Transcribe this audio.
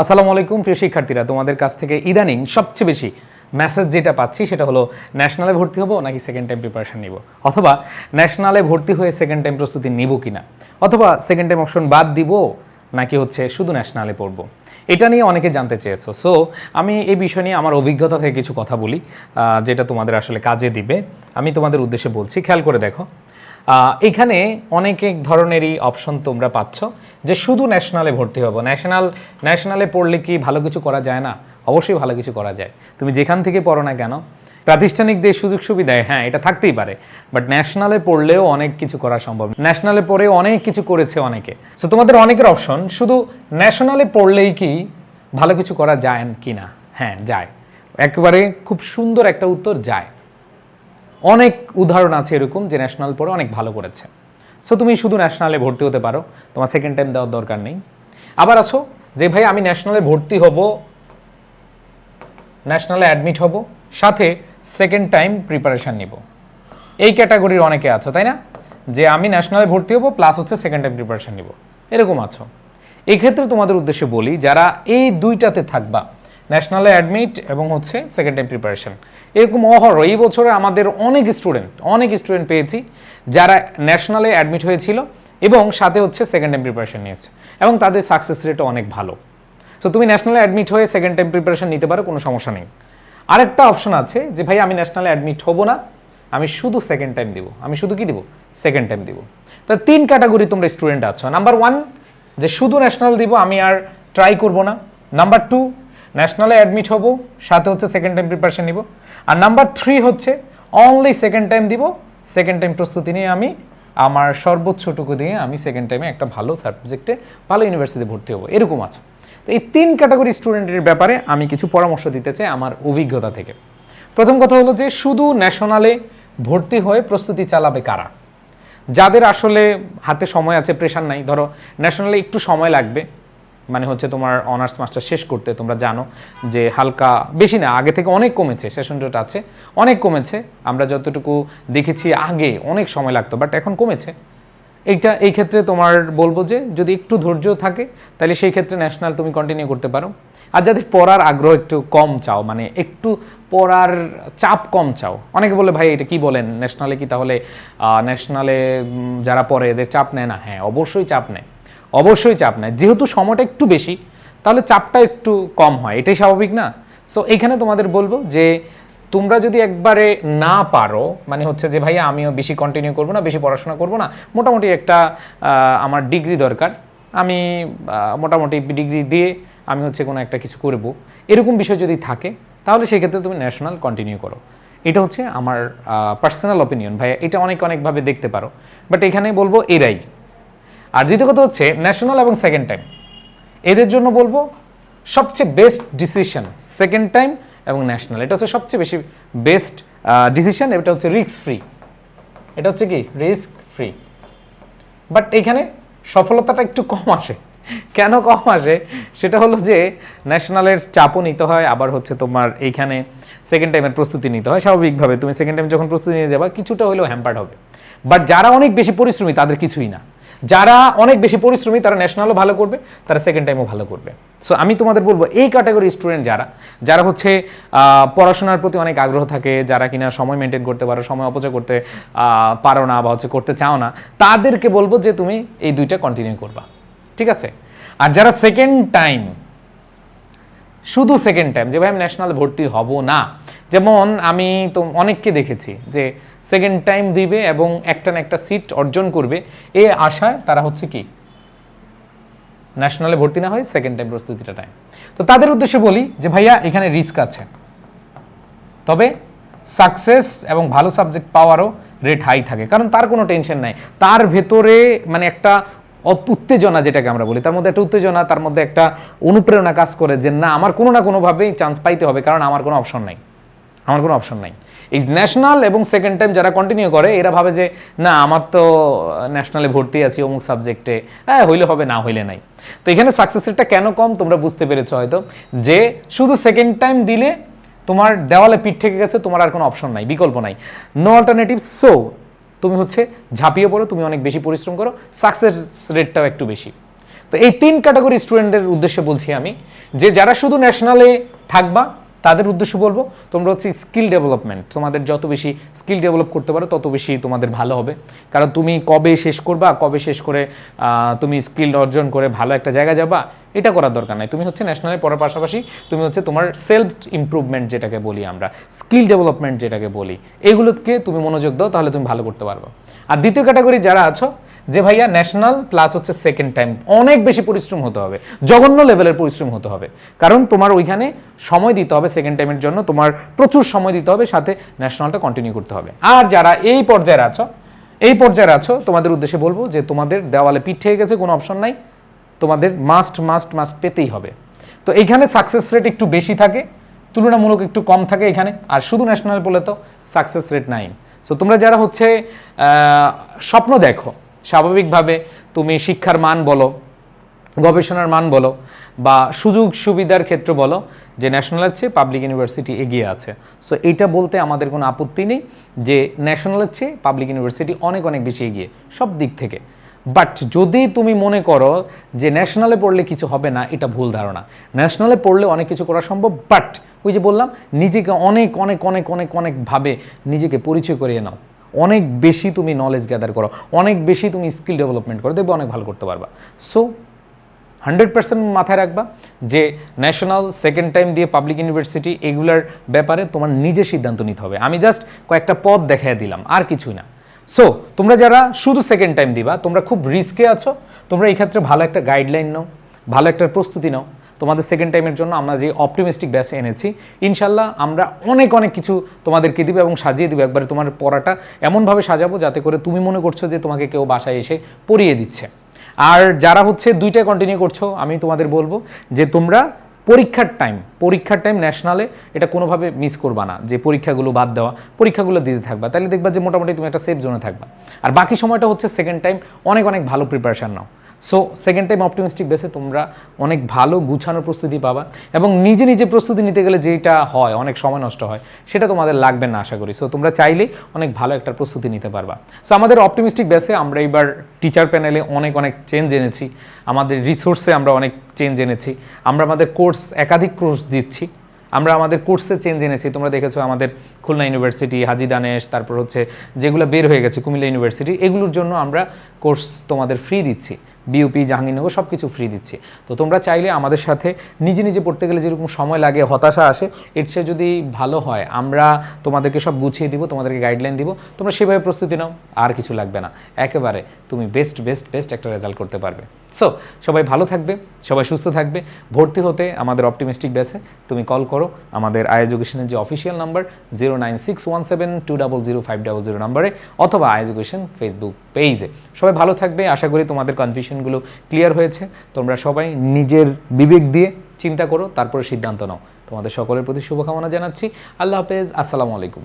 আসসালামু আলাইকুম, প্রিয় শিক্ষার্থীরা। তোমাদের কাছ থেকে ইদানিং সবচেয়ে বেশি মেসেজ যেটা পাচ্ছি সেটা হলো ন্যাশনালে ভর্তি হব নাকি সেকেন্ড টাইম প্রিপারেশন নিব? অথবা ন্যাশনালে ভর্তি হয়ে সেকেন্ড টাইম প্রস্তুতি নিব কিনা? অথবা সেকেন্ড টাইম অপশন বাদ দিব নাকি হচ্ছে শুধু ন্যাশনালে পড়ব? এটা নিয়ে অনেকে জানতে চেয়েছো। সো আমি এই বিষয় নিয়ে আমার অভিজ্ঞতা থেকে কিছু কথা বলি যেটা তোমাদের আসলে কাজে দিবে। আমি তোমাদের উদ্দেশ্যে বলছি, খেয়াল করে দেখো। এখানে অনেক এক ধরনেরই অপশন তোমরা পাচ্ছ, যে শুধু ন্যাশনালে ভর্তি হব। ন্যাশনাল ন্যাশনালে পড়লে কি ভালো কিছু করা যায় না? অবশ্যই ভালো কিছু করা যায়। তুমি যেখান থেকে পড়ো না কেন, প্রাতিষ্ঠানিক দিয়ে সুযোগ সুবিধায় হ্যাঁ এটা থাকতেই পারে বাট ন্যাশনালে পড়লেও অনেক কিছু করা সম্ভব ন্যাশনালে পড়ে অনেক কিছু করেছে অনেকে। সো তোমাদের অনেকের অপশন শুধু ন্যাশনালে পড়লেই কি ভালো কিছু করা যায় কি না হ্যাঁ যায়। একেবারে খুব সুন্দর একটা উত্তর, যায়। অনেক উদাহরণ আছে এরকম যে ন্যাশনাল পড়ে অনেক ভালো করেছে। সো তুমি শুধু ন্যাশনালে ভর্তি হতে পারো, তোমার সেকেন্ড টাইম দেওয়ার দরকার নেই। আবার আছো যে, ভাই, আমি ন্যাশনালে ভর্তি হব ন্যাশনালে অ্যাডমিট হব, সাথে সেকেন্ড টাইম প্রিপারেশান নিব। এই ক্যাটাগরির অনেকে আছো, তাই না? যে, আমি ন্যাশনালে ভর্তি হব প্লাস হচ্ছে সেকেন্ড টাইম প্রিপারেশান নিব। এরকম আছো। এক্ষেত্রে তোমাদের উদ্দেশ্যে বলি, যারা এই দুইটাতে থাকবা ন্যাশনালে অ্যাডমিট এবং হচ্ছে সেকেন্ড টাইম প্রিপারেশন। এরকম অহর এই বছরে আমাদের অনেক স্টুডেন্ট অনেক স্টুডেন্ট পেয়েছি যারা ন্যাশনালে অ্যাডমিট হয়েছিল এবং সাথে হচ্ছে সেকেন্ড টাইম প্রিপারেশন নিয়েছে এবং তাদের সাকসেস রেটও অনেক ভালো। সো তুমি ন্যাশনালে অ্যাডমিট হয়ে সেকেন্ড টাইম প্রিপারেশন নিতে পারো, কোনো সমস্যা নেই। আরেকটা অপশন আছে যে, ভাই, আমি ন্যাশনালে অ্যাডমিট হব না, আমি শুধু সেকেন্ড টাইম দিব। আমি শুধু কি দিব? সেকেন্ড টাইম দিব। তা তিন ক্যাটাগরি তোমরা স্টুডেন্ট আছো। নাম্বার ওয়ান যে শুধু ন্যাশনাল দিব, আমি আর ট্রাই করব না। নাম্বার টু ন্যাশনালে অ্যাডমিট হব, সাথে হচ্ছে সেকেন্ড টাইম প্রিপারেশন নিব। আর নাম্বার থ্রি হচ্ছে অনলি সেকেন্ড টাইম দিব। সেকেন্ড টাইম প্রস্তুতি নিয়ে আমি, আমার সর্বোচ্চটুকু দিয়ে আমি সেকেন্ড টাইমে একটা ভালো সাবজেক্টে ভালো ইউনিভার্সিটিতে ভর্তি হব। এরকম আছে। তো এই তিন ক্যাটাগরি স্টুডেন্টের ব্যাপারে আমি কিছু পরামর্শ দিতে চাই আমার অভিজ্ঞতা থেকে। প্রথম কথা হলো যে, শুধু ন্যাশনালে ভর্তি হয়ে প্রস্তুতি চালাবে কারা? যাদের আসলে হাতে সময় আছে প্রেশার নাই। ধরো ন্যাশনালে একটু সময় লাগবে। মানে হচ্ছে তোমার অনার্স মাস্টার শেষ করতে তোমরা জানো যে হালকা বেশি না, আগে থেকে অনেক কমেছে সেশন আছে, অনেক কমেছে। আমরা যতটুকু দেখেছি আগে অনেক সময় লাগতো বাট এখন কমেছে। এইটা, এই ক্ষেত্রে তোমার বলব যে যদি একটু ধৈর্য থাকে, তাহলে সেই ক্ষেত্রে ন্যাশনাল তুমি কন্টিনিউ করতে পারো। আর যাদের পড়ার আগ্রহ একটু কম চাও মানে একটু পড়ার চাপ কম চাও, অনেকে বলে, ভাই, এটা কি বলেন? ন্যাশনালে কি তাহলে ন্যাশনালে যারা পড়ে, এদের চাপ নেয় না? হ্যাঁ অবশ্যই চাপ নেয়। অবশ্যই চাপ নেয় যেহেতু সময়টা একটু বেশি, তাহলে চাপটা একটু কম হয়। এটাই স্বাভাবিক না? সো এখানে তোমাদের বলব যে তোমরা যদি একবারে না পারো মানে হচ্ছে যে ভাইয়া আমিও বেশি কন্টিনিউ করব না, বেশি পড়াশোনা করব না, মোটামুটি একটা আমার ডিগ্রি দরকার। আমি মোটামুটি ডিগ্রি দিয়ে আমি হচ্ছে কোনো একটা কিছু করব। এরকম বিষয় যদি থাকে, তাহলে সেক্ষেত্রে তুমি ন্যাশনাল কন্টিনিউ করো। এটা হচ্ছে আমার পার্সোনাল অপিনিয়ন ভাইয়া। এটা অনেক অনেকভাবে দেখতে পারো। বাট এখানে বলব এরাই। আর দ্বিতীয় কথা হচ্ছে ন্যাশনাল এবং সেকেন্ড টাইম এদের জন্য বলব সবচেয়ে বেস্ট ডিসিশন সেকেন্ড টাইম এবং ন্যাশনাল এটা হচ্ছে সবচেয়ে বেশি বেস্ট ডিসিশন এটা হচ্ছে রিস্ক ফ্রি এটা হচ্ছে কি? রিস্ক ফ্রি বাট এখানে সফলতাটা একটু কম আসে। কেন কম আসে? সেটা হলো যে ন্যাশনালের চাপও নিতে হয়, আবার হচ্ছে তোমার এইখানে সেকেন্ড টাইমের প্রস্তুতি নিতে হয়। স্বাভাবিকভাবে তুমি সেকেন্ড টাইম যখন প্রস্তুতি নিয়ে যাবা, কিছুটা হলেও হ্যাম্পার্ড হবে। বাট যারা অনেক বেশি পরিশ্রমী, তাদের কিছুই না। যারা অনেক বেশি পরিশ্রমী, তারা ন্যাশনালও ভালো করবে, তারা সেকেন্ড টাইমও ভালো করবে। সো আমি তোমাদের বলব, এই ক্যাটাগরি স্টুডেন্ট যারা যারা হচ্ছে পড়াশোনার প্রতি অনেক আগ্রহ থাকে, যারা কিনা সময় মেনটেন করতে পারো, সময় অপচয় করতে পারো না বা হচ্ছে করতে চাও না, তাদেরকে বলব যে তুমি এই দুইটা কন্টিনিউ করবা। ঠিক আছে? আর যারা সেকেন্ড টাইম শুধু সেকেন্ড টাইম যে ভাই আমি ন্যাশনাল ভর্তি হব না, যেমন আমি তো অনেককে দেখেছি যে সেকেন্ড টাইম দিবে এবং একটা না একটা সিট অর্জন করবে। এ আশায় তারা হচ্ছে কি? ন্যাশনালে ভর্তি না হয় সেকেন্ড টাইম প্রস্তুতিটা টাইম তো তাদের উদ্দেশ্যে বলি যে ভাইয়া, এখানে রিস্ক আছে। তবে সাকসেস এবং ভালো সাবজেক্ট পাওয়ারও রেট হাই থাকে। কারণ তার কোনো টেনশন নাই। তার ভেতরে মানে একটা উত্তেজনা যেটাকে আমরা বলি, তার মধ্যে একটা উত্তেজনা, তার মধ্যে একটা অনুপ্রেরণা কাজ করে যে না, আমার কোনো না কোনোভাবেই চান্স পাইতে হবে, কারণ আমার কোনো অপশন নাই। আমার কোনো অপশন নাই। এই ন্যাশনাল এবং সেকেন্ড টাইম যারা কন্টিনিউ করে, এরা ভাবে যে, না, আমার তো ন্যাশনালে ভর্তি আছি অমুক সাবজেক্টে হ্যাঁ হইলে হবে, না হইলে নাই। তো এখানে সাকসেস রেটটা কেন কম তোমরা বুঝতে পেরেছ হয়তো? যে, শুধু সেকেন্ড টাইম দিলে তোমার দেওয়ালে পিঠ থেকে গেছে, তোমার আর কোনো অপশন নাই, বিকল্প নাই। নো অল্টারনেটিভ সো তুমি হচ্ছে ঝাঁপিয়ে পড়ো, তুমি অনেক বেশি পরিশ্রম করো সাকসেস রেটটাও একটু বেশি। তো এই তিন ক্যাটাগরি স্টুডেন্টদের উদ্দেশ্যে বলছি আমি, যে যারা শুধু ন্যাশনালে থাকবা তাদের উদ্দেশ্য বলব, তোমরা হচ্ছে স্কিল ডেভেলপমেন্ট তোমাদের যত বেশি স্কিল ডেভেলপ করতে পারো, তত বেশি তোমাদের ভালো হবে। কারণ তুমি কবে শেষ করবা, কবে শেষ করে তুমি স্কিল অর্জন করে ভালো একটা জায়গায় যাবা, এটা করার দরকার নাই। তুমি হচ্ছে ন্যাশনালে পড়ার পাশাপাশি তুমি হচ্ছে তোমার সেলফ ইমপ্রুভমেন্ট যেটাকে বলি আমরা স্কিল ডেভেলপমেন্ট যেটাকে বলি, এগুলোকে তুমি মনোযোগ দাও, তাহলে তুমি ভালো করতে পারবে। আর দ্বিতীয় ক্যাটাগরি যারা আছো, যে ভাইয়া ন্যাশনাল প্লাস হচ্ছে সেকেন্ড টাইম অনেক বেশি পরিশ্রম হতে হবে, জঘন্য লেভেলের পরিশ্রম হতে হবে। কারণ তোমার ওইখানে সময় দিতে হবে সেকেন্ড টাইমের জন্য, তোমার প্রচুর সময় দিতে হবে, সাথে ন্যাশনালটা কন্টিনিউ করতে হবে। আর যারা এই পর্যায়ে আছো, এই পর্যায়ে আছো, তোমাদের উদ্দেশ্যে বলব যে তোমাদের দেওয়ালে পিঠ থেকে গেছে, কোনো অপশন নাই। তোমাদের মাস্ট মাস্ট মাস্ট পেতেই হবে। তো এইখানে সাকসেস রেট একটু বেশি থাকে, তুলনামূলক একটু কম থাকে এখানে। আর শুধু ন্যাশনাল বলে তো সাকসেস রেট নাই। সো তোমরা যারা হচ্ছে স্বপ্ন দেখো, স্বাভাবিকভাবে তুমি শিক্ষার মান বলো, গবেষণার মান বলো, বা সুযোগ সুবিধার ক্ষেত্রে বলো, যে ন্যাশনালের চেয়ে পাবলিক ইউনিভার্সিটি এগিয়ে আছে। সো এইটা বলতে আমাদের কোনো আপত্তি নেই যে ন্যাশনালের চেয়ে পাবলিক ইউনিভার্সিটি অনেক অনেক বেশি এগিয়ে, সব দিক থেকে। বাট যদি তুমি মনে করো যে ন্যাশনালে পড়লে কিছু হবে না, এটা ভুল ধারণা। ন্যাশনালে পড়লে অনেক কিছু করা সম্ভব বাট ওই যে বললাম, নিজেকে অনেক অনেক অনেক অনেক অনেকভাবে নিজেকে পরিচয় করিয়ে নাও। অনেক বেশি তুমি নলেজ গ্যাদার করো, অনেক বেশি তুমি স্কিল ডেভেলপমেন্ট করো, দেখবে অনেক ভালো করতে পারবা। সো হান্ড্রেড পার্সেন্ট মাথায় রাখবা যে ন্যাশনাল সেকেন্ড টাইম দিয়ে পাবলিক ইউনিভার্সিটি এগুলার ব্যাপারে তোমার নিজে সিদ্ধান্ত নিতে হবে। আমি জাস্ট কয়েকটা পথ দেখাই দিলাম, আর কিছুই না। সো তোমরা যারা শুধু সেকেন্ড টাইম দিবা, তোমরা খুব রিস্কে আছো, তোমরা এই ক্ষেত্রে ভালো একটা গাইডলাইন নাও, ভালো একটা প্রস্তুতি নাও। তোমাদের সেকেন্ড টাইমের জন্য আমরা যে অপটিমিস্টিক ব্যাচ এনেছি, ইনশাল্লাহ আমরা অনেক অনেক কিছু তোমাদেরকে দিব এবং সাজিয়ে দিব। একবারে তোমার পড়াটা এমনভাবে সাজাবো যাতে করে তুমি মনে করছ যে তোমাকে কেউ বাসায় এসে পড়িয়ে দিচ্ছে। আর যারা হচ্ছে দুইটাই কন্টিনিউ করছ, আমি তোমাদের বলব যে তোমরা পরীক্ষার টাইম পরীক্ষার টাইম ন্যাশনালে এটা কোনোভাবে মিস করবা না, যে পরীক্ষাগুলো বাদ দেওয়া, পরীক্ষাগুলো দিতে থাকবা। তাহলে দেখবা যে মোটামুটি তুমি একটা সেফ জোনে থাকবা। আর বাকি সময়টা হচ্ছে সেকেন্ড টাইম অনেক অনেক ভালো প্রিপারেশান নাও। সো সেকেন্ড টাইম অপটিমিস্টিক বেসে তোমরা অনেক ভালো গুছানো প্রস্তুতি পাবা এবং নিজে নিজে প্রস্তুতি নিতে গেলে যেটা হয়, অনেক সময় নষ্ট হয়, সেটা তোমাদের লাগবে না আশা করি। সো তোমরা চাইলেই অনেক ভালো একটা প্রস্তুতি নিতে পারবা। সো আমাদের অপটিমিস্টিক বেসে আমরা এবার টিচার প্যানেলে অনেক অনেক চেঞ্জ এনেছি। আমাদের রিসোর্সে আমরা অনেক চেঞ্জ এনেছি। আমরা আমাদের কোর্স একাধিক কোর্স দিচ্ছি। আমরা আমাদের কোর্সে চেঞ্জ এনেছি। তোমরা দেখেছ আমাদের খুলনা ইউনিভার্সিটি হাজি দানেশ, তারপর হচ্ছে যেগুলো বের হয়ে গেছে কুমিল্লা ইউনিভার্সিটি এগুলোর জন্য আমরা কোর্স তোমাদের ফ্রি দিচ্ছি। বিউপি জাহাঙ্গীরনগর সব কিছু ফ্রি দিচ্ছে। তো তোমরা চাইলে আমাদের সাথে নিজে নিজে পড়তে গেলে যেরকম সময় লাগে, হতাশা আসে, এর চেয়ে যদি ভালো হয়, আমরা তোমাদেরকে সব গুছিয়ে দিব, তোমাদেরকে গাইডলাইন দিব, তোমরা সেভাবে প্রস্তুতি নাও, আর কিছু লাগবে না। একেবারে তুমি বেস্ট বেস্ট বেস্ট একটা রেজাল্ট করতে পারবে। সো সবাই ভালো থাকবে, সবাই সুস্থ থাকবে। ভর্তি হতে আমাদের অপটিমিস্টিক বেসে তুমি কল করো। আমাদের আই এডুকেশনের যে official number zero nine six one seven two double zero five double zero নাম্বারে অথবা আই এডুকেশন ফেসবুক পেজে সবাই ভালো থাকবে, আশা করি তোমাদের কনফিউশনগুলো ক্লিয়ার হয়েছে। তোমরা সবাই নিজের বিবেক দিয়ে চিন্তা করো, তারপরে সিদ্ধান্ত নাও। তোমাদের সকলের প্রতি শুভকামনা জানাচ্ছি। আল্লাহ হাফেজ, আসসালামু আলাইকুম।